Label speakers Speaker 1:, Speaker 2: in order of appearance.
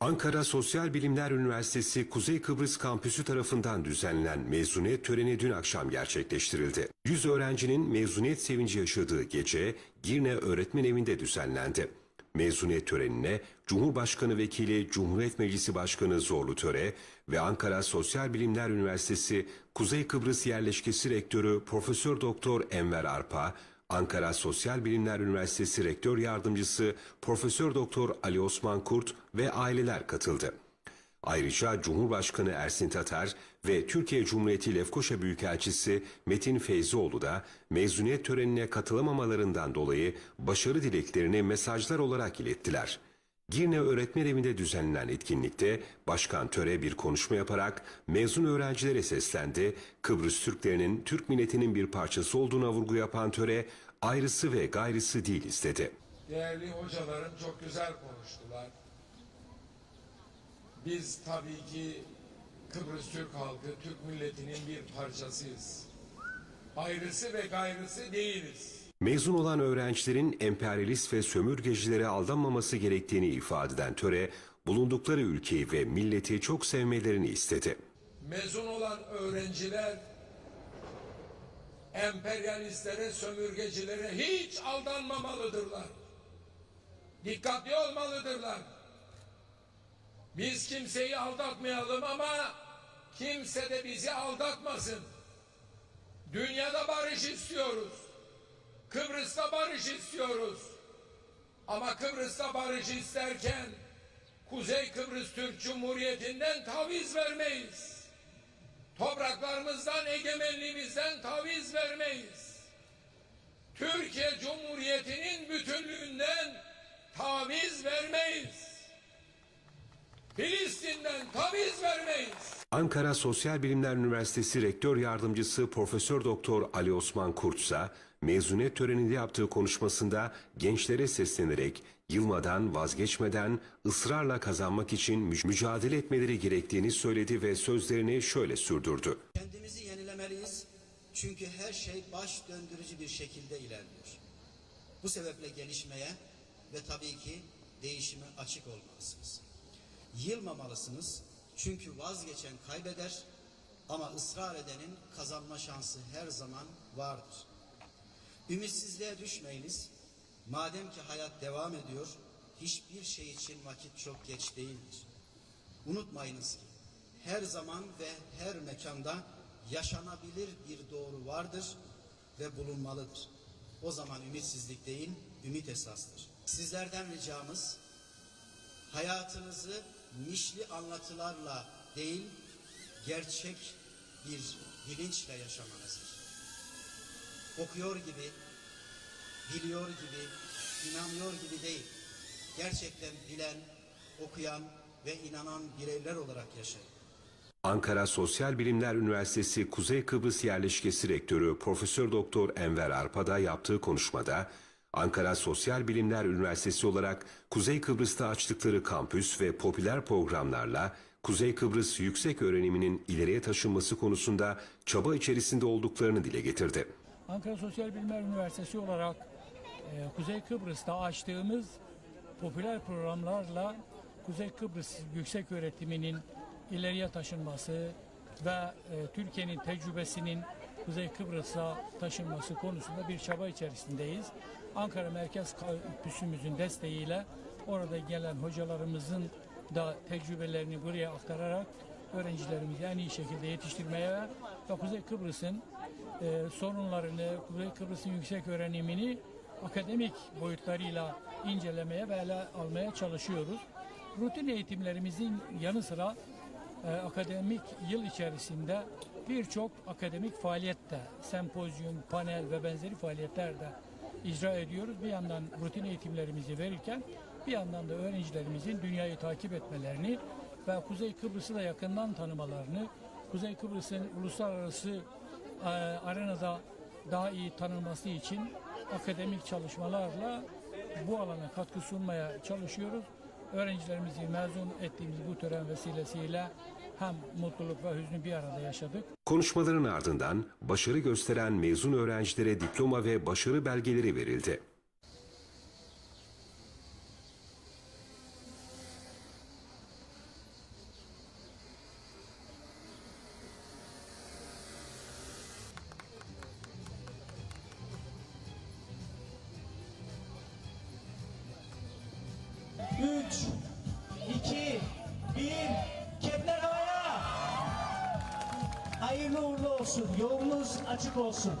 Speaker 1: Ankara Sosyal Bilimler Üniversitesi Kuzey Kıbrıs Kampüsü tarafından düzenlenen mezuniyet töreni dün akşam gerçekleştirildi. 100 öğrencinin mezuniyet sevinci yaşadığı gece Girne Öğretmen Evi'nde düzenlendi. Mezuniyet törenine Cumhurbaşkanı Vekili Cumhuriyet Meclisi Başkanı Zorlu Töre ve Ankara Sosyal Bilimler Üniversitesi Kuzey Kıbrıs Yerleşkesi Rektörü Profesör Doktor Enver Arpa, Ankara Sosyal Bilimler Üniversitesi Rektör Yardımcısı Profesör Doktor Ali Osman Kurt ve aileler katıldı. Ayrıca Cumhurbaşkanı Ersin Tatar ve Türkiye Cumhuriyeti Lefkoşa Büyükelçisi Metin Feyzioğlu da mezuniyet törenine katılamamalarından dolayı başarı dileklerini mesajlar olarak ilettiler. Girne Öğretmen Evi'nde düzenlenen etkinlikte Başkan Töre bir konuşma yaparak mezun öğrencilere seslendi. Kıbrıs Türklerinin Türk milletinin bir parçası olduğuna vurgu yapan Töre ayrısı ve gayrısı değil istedi.
Speaker 2: Değerli hocalarım çok güzel konuştular. Biz tabii ki Kıbrıs Türk halkı, Türk milletinin bir parçasıyız. Ayrısı ve gayrısı değiliz.
Speaker 1: Mezun olan öğrencilerin emperyalist ve sömürgecilere aldanmaması gerektiğini ifade eden Töre, bulundukları ülkeyi ve milleti çok sevmelerini istedi.
Speaker 2: Mezun olan öğrenciler emperyalistlere, sömürgecilere hiç aldanmamalıdırlar. Dikkatli olmalıdırlar. Biz kimseyi aldatmayalım ama kimse de bizi aldatmasın. Dünyada barış istiyoruz. Kıbrıs'ta barış istiyoruz. Ama Kıbrıs'ta barış isterken Kuzey Kıbrıs Türk Cumhuriyeti'nden taviz vermeyiz. Topraklarımızdan, egemenliğimizden taviz vermeyiz. Türkiye Cumhuriyeti'nin bütünlüğünden taviz vermeyiz. Filistin'den taviz vermeyiz.
Speaker 1: Ankara Sosyal Bilimler Üniversitesi Rektör Yardımcısı Profesör Doktor Ali Osman Kurt ise mezuniyet töreninde yaptığı konuşmasında gençlere seslenerek yılmadan, vazgeçmeden, ısrarla kazanmak için mü- mücadele etmeleri gerektiğini söyledi ve sözlerini şöyle sürdürdü.
Speaker 3: Kendimizi yenilemeliyiz. Çünkü her şey baş döndürücü bir şekilde ilerliyor. Bu sebeple gelişmeye ve tabii ki değişime açık olmalısınız. Yılmamalısınız. Çünkü vazgeçen kaybeder ama ısrar edenin kazanma şansı her zaman vardır. Ümitsizliğe düşmeyiniz. Madem ki hayat devam ediyor, hiçbir şey için vakit çok geç değildir. Unutmayınız ki her zaman ve her mekanda yaşanabilir bir doğru vardır ve bulunmalıdır. O zaman ümitsizlik değil, ümit esastır. Sizlerden ricamız hayatınızı nişli anlatılarla değil, gerçek bir bilinçle yaşamanızdır. Okuyor gibi, biliyor gibi, inanıyor gibi değil. Gerçekten bilen, okuyan ve inanan bireyler olarak yaşayın.
Speaker 1: Ankara Sosyal Bilimler Üniversitesi Kuzey Kıbrıs Yerleşkesi Rektörü Profesör Doktor Enver Arpa'da yaptığı konuşmada Ankara Sosyal Bilimler Üniversitesi olarak Kuzey Kıbrıs'ta açtıkları kampüs ve popüler programlarla Kuzey Kıbrıs yüksek öğreniminin ileriye taşınması konusunda çaba içerisinde olduklarını dile getirdi.
Speaker 4: Ankara Sosyal Bilimler Üniversitesi olarak e, Kuzey Kıbrıs'ta açtığımız popüler programlarla Kuzey Kıbrıs yüksek öğretiminin ileriye taşınması ve e, Türkiye'nin tecrübesinin Kuzey Kıbrıs'a taşınması konusunda bir çaba içerisindeyiz. Ankara Merkez Kampüsümüzün desteğiyle orada gelen hocalarımızın da tecrübelerini buraya aktararak öğrencilerimizi en iyi şekilde yetiştirmeye ve Kuzey Kıbrıs'ın e, sorunlarını, Kuzey Kıbrıs'ın yüksek öğrenimini akademik boyutlarıyla incelemeye ve ele almaya çalışıyoruz. Rutin eğitimlerimizin yanı sıra e, akademik yıl içerisinde birçok akademik faaliyette, sempozyum, panel ve benzeri faaliyetlerde icra ediyoruz. Bir yandan rutin eğitimlerimizi verirken bir yandan da öğrencilerimizin dünyayı takip etmelerini ve Kuzey Kıbrıs'ı da yakından tanımalarını, Kuzey Kıbrıs'ın uluslararası e, arenada daha iyi tanınması için akademik çalışmalarla bu alana katkı sunmaya çalışıyoruz. Öğrencilerimizi mezun ettiğimiz bu tören vesilesiyle hem mutluluk ve hüznü bir arada yaşadık.
Speaker 1: Konuşmaların ardından başarı gösteren mezun öğrencilere diploma ve başarı belgeleri verildi.
Speaker 5: 2, 1, kepler havaya. Hayırlı uğurlu olsun. Yolunuz açık olsun.